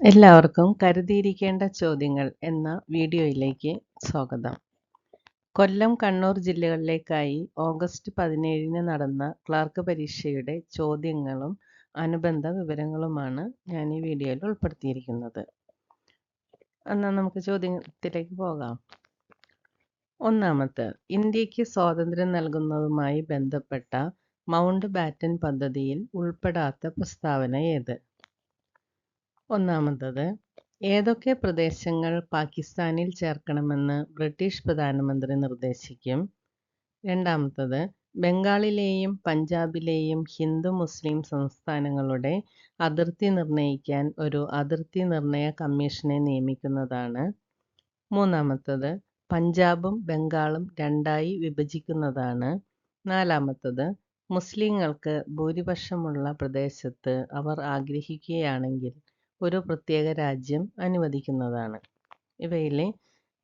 എല്ലാവർക്കും കരുതിയിരിക്കേണ്ട ചോദ്യങ്ങൾ എന്ന വീഡിയോയിലേക്ക് സ്വാഗതം. കൊല്ലം കണ്ണൂർ ജില്ലകളിലേക്കായി ഓഗസ്റ്റ് പതിനേഴിന് നടന്ന ക്ലാർക്ക് പരീക്ഷയുടെ ചോദ്യങ്ങളും അനുബന്ധ വിവരങ്ങളുമാണ് ഞാൻ ഈ വീഡിയോയിൽ ഉൾപ്പെടുത്തിയിരിക്കുന്നത്. എന്നാൽ നമുക്ക് ചോദ്യത്തിലേക്ക് പോകാം. ഒന്നാമത്തെ ഇന്ത്യയ്ക്ക് സ്വാതന്ത്ര്യം നൽകുന്നതുമായി ബന്ധപ്പെട്ട മൗണ്ട് ബാറ്റൻ പദ്ധതിയിൽ ഉൾപ്പെടാത്ത പ്രസ്താവന ഏത്? ഒന്നാമത്തത് ഏതൊക്കെ പ്രദേശങ്ങൾ പാകിസ്ഥാനിൽ ചേർക്കണമെന്ന് ബ്രിട്ടീഷ് പ്രധാനമന്ത്രി നിർദ്ദേശിക്കും? രണ്ടാമത്തത് ബംഗാളിലെയും പഞ്ചാബിലെയും ഹിന്ദു മുസ്ലിം സംസ്ഥാനങ്ങളുടെ അതിർത്തി നിർണയിക്കാൻ ഒരു അതിർത്തി നിർണയ കമ്മീഷനെ നിയമിക്കുന്നതാണ്. മൂന്നാമത്തത് പഞ്ചാബും ബംഗാളും രണ്ടായി വിഭജിക്കുന്നതാണ്. നാലാമത്തത് മുസ്ലിങ്ങൾക്ക് ഭൂരിപക്ഷമുള്ള പ്രദേശത്ത് അവർ ആഗ്രഹിക്കുകയാണെങ്കിൽ ഒരു പ്രത്യേക രാജ്യം അനുവദിക്കുന്നതാണ്. ഇവയിലെ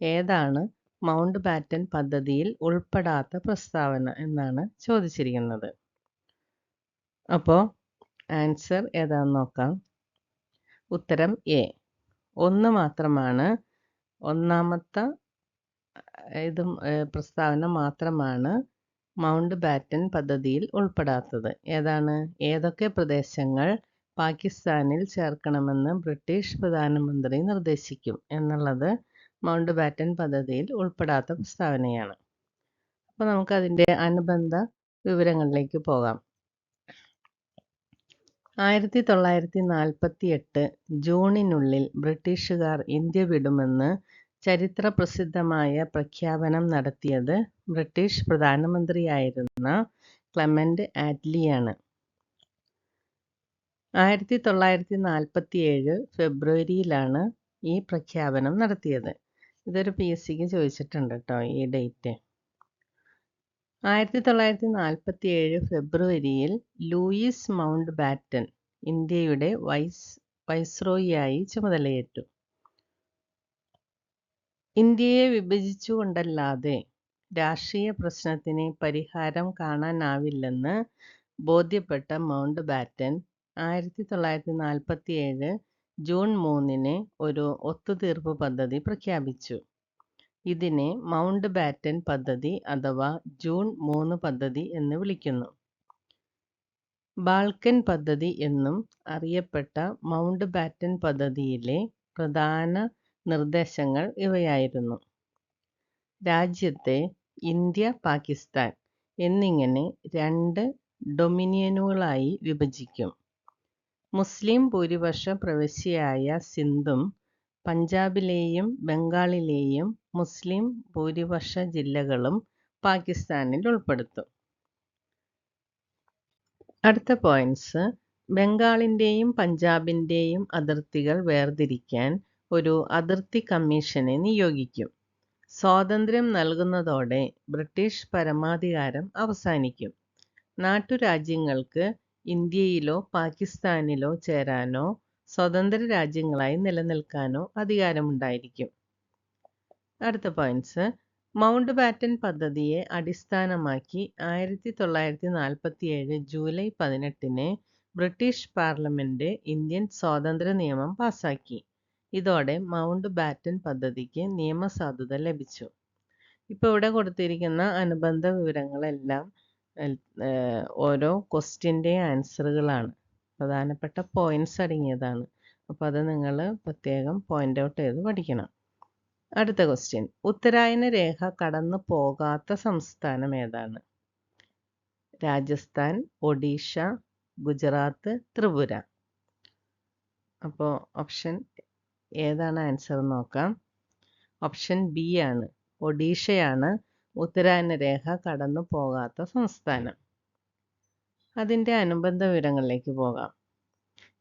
ഏതാണ് മൗണ്ട് ബാറ്റൻ പദ്ധതിയിൽ ഉൾപ്പെടാത്ത പ്രസ്താവന എന്നാണ് ചോദിച്ചിരിക്കുന്നത്. അപ്പോൾ ആൻസർ ഏതാന്ന് നോക്കാം. ഉത്തരം എ. ഒന്ന് മാത്രമാണ് ഒന്നാമത്തെ ഇതും പ്രസ്താവന മാത്രമാണ് മൗണ്ട് ബാറ്റൻ പദ്ധതിയിൽ ഉൾപ്പെടാത്തത്. ഏതാണ്? ഏതൊക്കെ പ്രദേശങ്ങൾ പാകിസ്ഥാനിൽ ചേർക്കണമെന്ന് ബ്രിട്ടീഷ് പ്രധാനമന്ത്രി നിർദ്ദേശിക്കും എന്നുള്ളത് മൗണ്ട് ബാറ്റൻ പദ്ധതിയിൽ ഉൾപ്പെടാത്ത പ്രസ്താവനയാണ്. അപ്പോൾ നമുക്ക് അതിന്റെ അനുബന്ധ വിവരങ്ങളിലേക്ക് പോകാം. ആയിരത്തി തൊള്ളായിരത്തി നാൽപ്പത്തി എട്ട് ജൂണിനുള്ളിൽ ബ്രിട്ടീഷുകാർ ഇന്ത്യ വിടുമെന്ന് ചരിത്ര പ്രസിദ്ധമായ പ്രഖ്യാപനം നടത്തിയത് ബ്രിട്ടീഷ് പ്രധാനമന്ത്രിയായിരുന്ന ക്ലെമന്റ് ആറ്റ്ലിയാണ്. ആയിരത്തി തൊള്ളായിരത്തി നാൽപ്പത്തി ഏഴ് ഫെബ്രുവരിയിലാണ് ഈ പ്രഖ്യാപനം നടത്തിയത്. ഇതൊരു പി എസ് സിക്ക് ചോദിച്ചിട്ടുണ്ട് കേട്ടോ ഈ ഡേറ്റ്. ആയിരത്തി തൊള്ളായിരത്തി നാൽപ്പത്തി ഏഴ് ഫെബ്രുവരിയിൽ ലൂയിസ് മൗണ്ട് ബാറ്റൻ ഇന്ത്യയുടെ വൈസ് വൈസ്രോയിയായി ചുമതലയേറ്റു. ഇന്ത്യയെ വിഭജിച്ചുകൊണ്ടല്ലാതെ രാഷ്ട്രീയ പ്രശ്നത്തിന് പരിഹാരം കാണാനാവില്ലെന്ന് ബോധ്യപ്പെട്ട മൗണ്ട് ബാറ്റൻ ആയിരത്തി തൊള്ളായിരത്തി നാൽപ്പത്തി ഏഴ് ജൂൺ മൂന്നിന് ഒരു ഒത്തുതീർപ്പ് പദ്ധതി പ്രഖ്യാപിച്ചു. ഇതിനെ മൗണ്ട് ബാറ്റൻ പദ്ധതി അഥവാ ജൂൺ മൂന്ന് പദ്ധതി എന്ന് വിളിക്കുന്നു. ബാൾക്കൻ പദ്ധതി എന്നും അറിയപ്പെട്ട മൗണ്ട് ബാറ്റൻ പദ്ധതിയിലെ പ്രധാന നിർദ്ദേശങ്ങൾ ഇവയായിരുന്നു. രാജ്യത്തെ ഇന്ത്യ പാകിസ്ഥാൻ എന്നിങ്ങനെ രണ്ട് ഡൊമിനിയനുകളായി വിഭജിക്കും. മുസ്ലിം ഭൂരിപക്ഷ പ്രവിശ്യയായ സിന്ധും പഞ്ചാബിലെയും ബംഗാളിലെയും മുസ്ലിം ഭൂരിപക്ഷ ജില്ലകളും പാകിസ്ഥാനിൽ ഉൾപ്പെടുത്തും. അടുത്ത പോയിന്റ്സ് ബംഗാളിന്റെയും പഞ്ചാബിന്റെയും അതിർത്തികൾ വേർതിരിക്കാൻ ഒരു അതിർത്തി കമ്മീഷനെ നിയോഗിക്കും. സ്വാതന്ത്ര്യം നൽകുന്നതോടെ ബ്രിട്ടീഷ് പരമാധികാരം അവസാനിക്കും. നാട്ടുരാജ്യങ്ങൾക്ക് ഇന്ത്യയിലോ പാകിസ്ഥാനിലോ ചേരാനോ സ്വതന്ത്ര രാജ്യങ്ങളായി നിലനിൽക്കാനോ അധികാരമുണ്ടായിരിക്കും. അടുത്ത പോയിന്റ്സ് മൗണ്ട് ബാറ്റൻ പദ്ധതിയെ അടിസ്ഥാനമാക്കി ആയിരത്തി തൊള്ളായിരത്തി നാൽപ്പത്തി ഏഴ് ജൂലൈ പതിനെട്ടിന് ബ്രിട്ടീഷ് പാർലമെന്റ് ഇന്ത്യൻ സ്വാതന്ത്ര്യ നിയമം പാസാക്കി. ഇതോടെ മൗണ്ട് ബാറ്റൻ പദ്ധതിക്ക് നിയമസാധുത ലഭിച്ചു. ഇപ്പോൾ ഇവിടെ കൊടുത്തിരിക്കുന്ന അനുബന്ധ വിവരങ്ങളെല്ലാം ഓരോ ക്വസ്റ്റ്യന്റെയും ആൻസറുകളാണ്. പ്രധാനപ്പെട്ട പോയിന്റ്സ് അടങ്ങിയതാണ്. അപ്പോൾ അത് നിങ്ങൾ പ്രത്യേകം പോയിന്റ് ഔട്ട് ചെയ്ത് പഠിക്കണം. അടുത്ത ക്വസ്റ്റ്യൻ. ഉത്തരായന രേഖ കടന്നു പോകാത്ത സംസ്ഥാനം ഏതാണ്? രാജസ്ഥാൻ ഒഡീഷ ഗുജറാത്ത് ത്രിപുര. അപ്പോൾ ഓപ്ഷൻ ഏതാണ്? ആൻസർ നോക്കാം. ഓപ്ഷൻ ബി ആണ്. ഒഡീഷയാണ്. ഉത്തരായന രേഖ കടന്നു പോകാത്ത സംസ്ഥാനം. അതിന്റെ അനുബന്ധ വിവരങ്ങളിലേക്ക് പോകാം.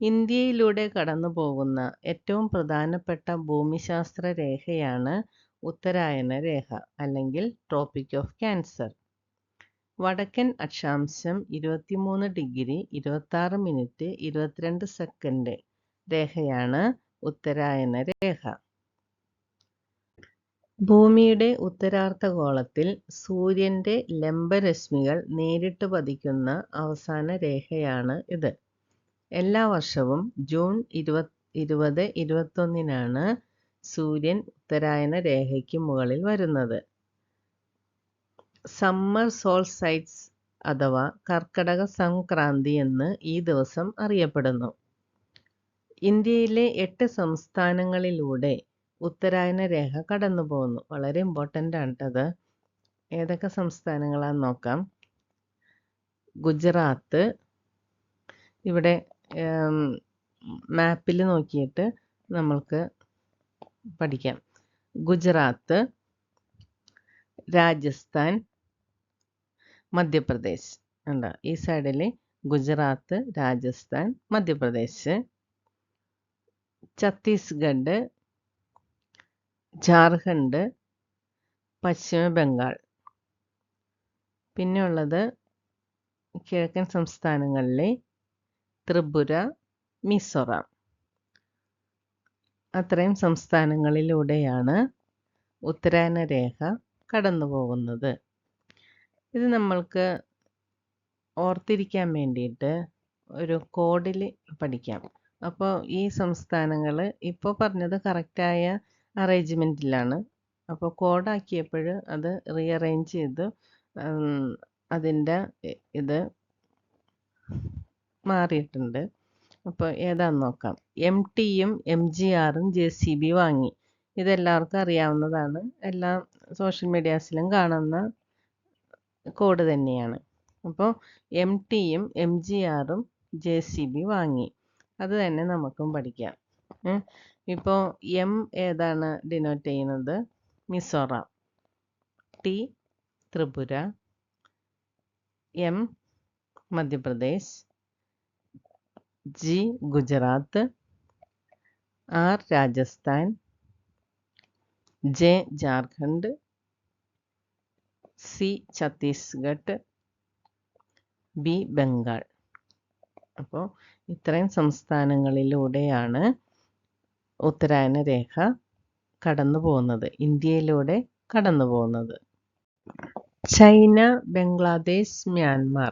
ഇന്ത്യയിലൂടെ കടന്നു പോകുന്ന ഏറ്റവും പ്രധാനപ്പെട്ട ഭൂമിശാസ്ത്ര രേഖയാണ് ഉത്തരായന രേഖ അല്ലെങ്കിൽ ട്രോപ്പിക് ഓഫ് ക്യാൻസർ വടക്കൻ അക്ഷാംശം ഇരുപത്തിമൂന്ന് ഡിഗ്രി ഇരുപത്താറ് മിനിറ്റ് ഇരുപത്തിരണ്ട് സെക്കൻഡ് രേഖയാണ് ഉത്തരായന രേഖ. ഭൂമിയുടെ ഉത്തരാർദ്ധഗോളത്തിൽ സൂര്യന്റെ ലംബരശ്മികൾ നേരിട്ട് പതിക്കുന്ന അവസാന രേഖയാണ് ഇത്. എല്ലാ വർഷവും ജൂൺ ഇരുപത്തി ഇരുപത് ഇരുപത്തൊന്നിനാണ് സൂര്യൻ ഉത്തരായന രേഖയ്ക്ക് മുകളിൽ വരുന്നത്. സമ്മർ സോൾസൈറ്റ്സ് അഥവാ കർക്കടക സംക്രാന്തി എന്ന് ഈ ദിവസം അറിയപ്പെടുന്നു. ഇന്ത്യയിലെ എട്ട് സംസ്ഥാനങ്ങളിലൂടെ ഉത്തരായന രേഖ കടന്നു പോകുന്നു. വളരെ ഇമ്പോർട്ടന്റ് ആണ് അത് ഏതൊക്കെ സംസ്ഥാനങ്ങളാന്ന് നോക്കാം. ഗുജറാത്ത്. ഇവിടെ മാപ്പിൽ നോക്കിയിട്ട് നമ്മൾക്ക് പഠിക്കാം. ഗുജറാത്ത് രാജസ്ഥാൻ മധ്യപ്രദേശ്. ഉണ്ട് ഈ സൈഡിൽ ഗുജറാത്ത് രാജസ്ഥാൻ മധ്യപ്രദേശ്. ഛത്തീസ്ഗഡ് ജാർഖണ്ഡ് പശ്ചിമ ബംഗാൾ. പിന്നെ ഉള്ളത് കിഴക്കൻ സംസ്ഥാനങ്ങളിലെ ത്രിപുര മിസോറാം. അത്രയും സംസ്ഥാനങ്ങളിലൂടെയാണ് ഉത്തരായന രേഖ കടന്നു പോകുന്നത് ഇത് നമ്മൾക്ക് ഓർത്തിരിക്കാൻ വേണ്ടിയിട്ട് ഒരു കോഡിൽ പഠിക്കാം. അപ്പോൾ ഈ സംസ്ഥാനങ്ങൾ ഇപ്പോൾ പറഞ്ഞത് കറക്റ്റായ അറേഞ്ച്മെന്റിലാണ് അപ്പോൾ കോഡാക്കിയപ്പോൾ അത് റീഅറേഞ്ച് ചെയ്ത് അതിന്റെ ഇത് മാറിയിട്ടുണ്ട്. അപ്പോൾ ഏതാന്ന് നോക്കാം. എം ടിയും എം ജി ആറും ജെ സി ബി വാങ്ങി. ഇതെല്ലാവർക്കും അറിയാവുന്നതാണ്. എല്ലാ സോഷ്യൽ മീഡിയാസിലും കാണുന്ന കോഡ് തന്നെയാണ്. അപ്പോൾ എം ടിയും എം ജി ആറും ജെ സി ബി വാങ്ങി. അത് തന്നെ നമുക്കും പഠിക്കാം. ഇപ്പോൾ എം ഏതാണ് ഡിനോട്ട് ചെയ്യുന്നത്? Mizoram. T Tripura. M Madhya Pradesh. G Gujarat. R Rajasthan. J Jharkhand. C Chhattisgarh. B Bengal. അപ്പോൾ ഇത്രയും സംസ്ഥാനങ്ങളിലൂടെയാണ് ഉത്തരായന രേഖ കടന്നു പോകുന്നത്. ഇന്ത്യയിലൂടെ കടന്നു പോകുന്നത്. ചൈന ബംഗ്ലാദേശ് മ്യാൻമാർ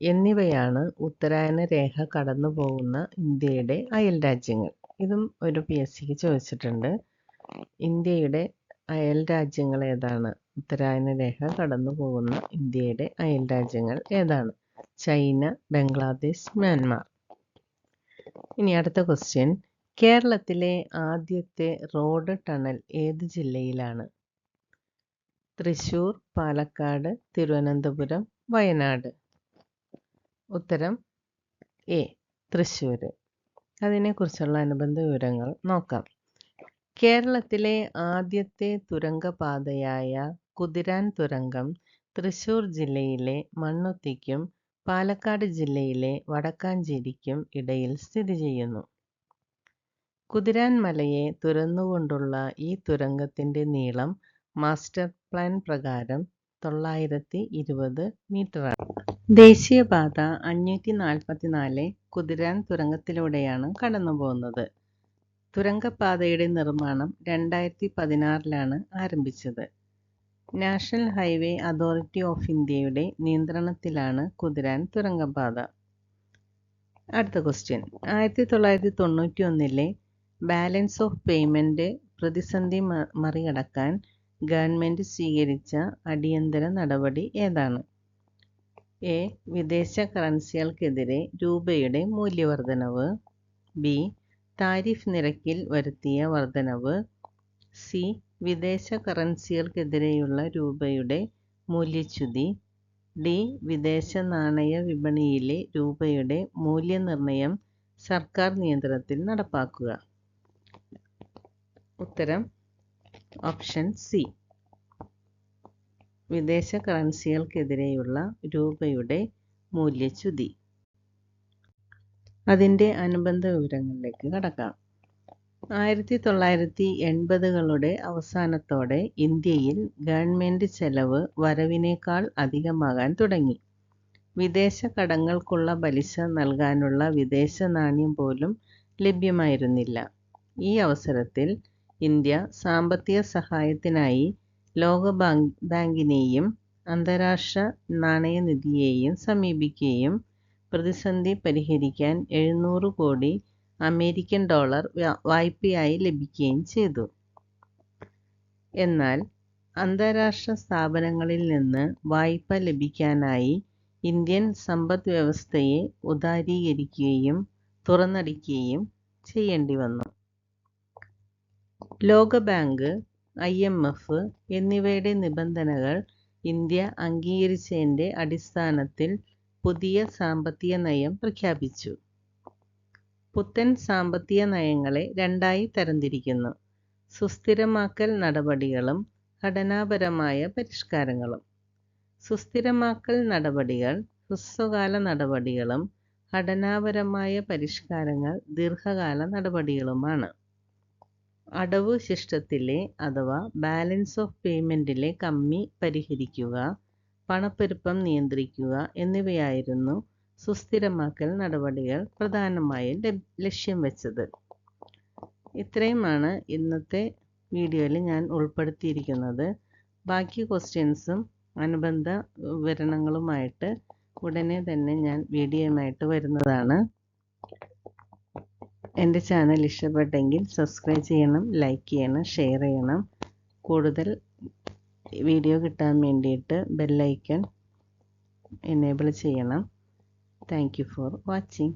എന്നിവയാണ് ഉത്തരായന രേഖ കടന്നു പോകുന്ന ഇന്ത്യയുടെ അയൽ രാജ്യങ്ങൾ. ഇതും ഒരു പി എസ് സിക്ക് ചോദിച്ചിട്ടുണ്ട്. ഇന്ത്യയുടെ അയൽ രാജ്യങ്ങൾ ഏതാണ്? ഉത്തരായന രേഖ കടന്നു പോകുന്ന ഇന്ത്യയുടെ അയൽ രാജ്യങ്ങൾ ഏതാണ്? China Bangladesh Myanmar. ഇനി അടുത്ത ക്വസ്റ്റ്യൻ കേരളത്തിലെ ആദ്യത്തെ റോഡ് ടണൽ ഏത് ജില്ലയിലാണ്? തൃശൂർ പാലക്കാട് തിരുവനന്തപുരം വയനാട്. ഉത്തരം എ തൃശ്ശൂർ അതിനെക്കുറിച്ചുള്ള അനുബന്ധ വിവരങ്ങൾ നോക്കാം. കേരളത്തിലെ ആദ്യത്തെ തുരങ്കപാതയായ കുതിരാൻ തുരങ്കം തൃശൂർ ജില്ലയിലെ മണ്ണുത്തിക്കും പാലക്കാട് ജില്ലയിലെ വടക്കാഞ്ചേരിക്കും ഇടയിൽ സ്ഥിതി ചെയ്യുന്നു. കുതിരാൻ മലയെ തുരന്നുകൊണ്ടുള്ള ഈ തുരങ്കത്തിന്റെ നീളം മാസ്റ്റർ പ്ലാൻ പ്രകാരം തൊള്ളായിരത്തി ഇരുപത് മീറ്ററാണ്. ദേശീയപാത അഞ്ഞൂറ്റി നാൽപ്പത്തി നാല് കുതിരാൻ തുരങ്കത്തിലൂടെയാണ് കടന്നു പോകുന്നത് തുരങ്കപാതയുടെ നിർമ്മാണം രണ്ടായിരത്തി പതിനാറിലാണ് ആരംഭിച്ചത്. നാഷണൽ ഹൈവേ അതോറിറ്റി ഓഫ് ഇന്ത്യയുടെ നിയന്ത്രണത്തിലാണ് കുതിരാൻ തുരങ്കപാത. അടുത്ത ക്വസ്റ്റ്യൻ. ആയിരത്തി തൊള്ളായിരത്തി തൊണ്ണൂറ്റി ഒന്നിലെ ബാലൻസ് ഓഫ് പേയ്മെന്റ് പ്രതിസന്ധി മറികടക്കാൻ ഗവൺമെന്റ് സ്വീകരിച്ച അടിയന്തര നടപടി ഏതാണ്? എ. വിദേശ കറൻസികൾക്കെതിരെ രൂപയുടെ മൂല്യവർദ്ധനവ്. ബി. താരിഫ് നിരക്കിൽ വരുത്തിയ വർധനവ് സി. വിദേശ കറൻസികൾക്കെതിരെയുള്ള രൂപയുടെ മൂല്യച്യുതി. ഡി. വിദേശ നാണയ വിപണിയിലെ രൂപയുടെ മൂല്യനിർണയം സർക്കാർ നിയന്ത്രണത്തിൽ നടപ്പാക്കുക. ഉത്തരം ഓപ്ഷൻ സി വിദേശ കറൻസികൾക്കെതിരെയുള്ള രൂപയുടെ മൂല്യച്യുതി. അതിന്റെ അനുബന്ധ വിവരങ്ങളിലേക്ക് കടക്കാം. ആയിരത്തി തൊള്ളായിരത്തി എൺപതുകളുടെ അവസാനത്തോടെ ഇന്ത്യയിൽ ഗവൺമെന്റ് ചെലവ് വരവിനേക്കാൾ അധികമാകാൻ തുടങ്ങി. വിദേശ കടങ്ങൾക്കുള്ള പലിശ നൽകാനുള്ള വിദേശ നാണ്യം പോലും ലഭ്യമായിരുന്നില്ല. ഈ അവസരത്തിൽ ഇന്ത്യ സാമ്പത്തിക സഹായത്തിനായി ലോക ബാങ്കിനെയും അന്താരാഷ്ട്ര നാണയനിധിയെയും സമീപിക്കുകയും പ്രതിസന്ധി പരിഹരിക്കാൻ എഴുന്നൂറ് കോടി അമേരിക്കൻ ഡോളർ വായ്പയായി ലഭിക്കുകയും ചെയ്തു. എന്നാൽ അന്താരാഷ്ട്ര സ്ഥാപനങ്ങളിൽ നിന്ന് വായ്പ ലഭിക്കാനായി ഇന്ത്യൻ സമ്പദ് വ്യവസ്ഥയെ ഉദാരീകരിക്കുകയും തുറന്നടിക്കുകയും ചെയ്യേണ്ടി വന്നു ലോകബാങ്ക് ഐ എം എഫ് എന്നിവയുടെ നിബന്ധനകൾ ഇന്ത്യ അംഗീകരിച്ചതിന്റെ അടിസ്ഥാനത്തിൽ പുതിയ സാമ്പത്തിക നയം പ്രഖ്യാപിച്ചു. പുത്തൻ സാമ്പത്തിക നയങ്ങളെ രണ്ടായി തരംതിരിക്കുന്നു. സുസ്ഥിരമാക്കൽ നടപടികളും ഘടനാപരമായ പരിഷ്കാരങ്ങളും. സുസ്ഥിരമാക്കൽ നടപടികൾ ഹ്രസ്വകാല നടപടികളും ഘടനാപരമായ പരിഷ്കാരങ്ങൾ ദീർഘകാല നടപടികളുമാണ്. അടവ് ശിഷ്ടത്തിലെ അഥവാ ബാലൻസ് ഓഫ് പേയ്മെന്റിലെ കമ്മി പരിഹരിക്കുക പണപ്പെരുപ്പം നിയന്ത്രിക്കുക എന്നിവയായിരുന്നു സുസ്ഥിരമാക്കൽ നടപടികൾ പ്രധാനമായും ലക്ഷ്യം വെച്ചത്. ഇത്രയുമാണ് ഇന്നത്തെ വീഡിയോയിൽ ഞാൻ ഉൾപ്പെടുത്തിയിരിക്കുന്നത്. ബാക്കി ക്വസ്റ്റ്യൻസും അനുബന്ധ വിവരണങ്ങളുമായിട്ട് ഉടനെ തന്നെ ഞാൻ വീഡിയോയുമായിട്ട് വരുന്നതാണ്. എന്റെ ചാനൽ ഇഷ്ടപ്പെട്ടെങ്കിൽ സബ്സ്ക്രൈബ് ചെയ്യണം ലൈക്ക് ചെയ്യണം ഷെയർ ചെയ്യണം. കൂടുതൽ വീഡിയോ കിട്ടാൻ വേണ്ടിയിട്ട് ബെല്ലൈക്കൺ എനേബിൾ ചെയ്യണം. Thank for watching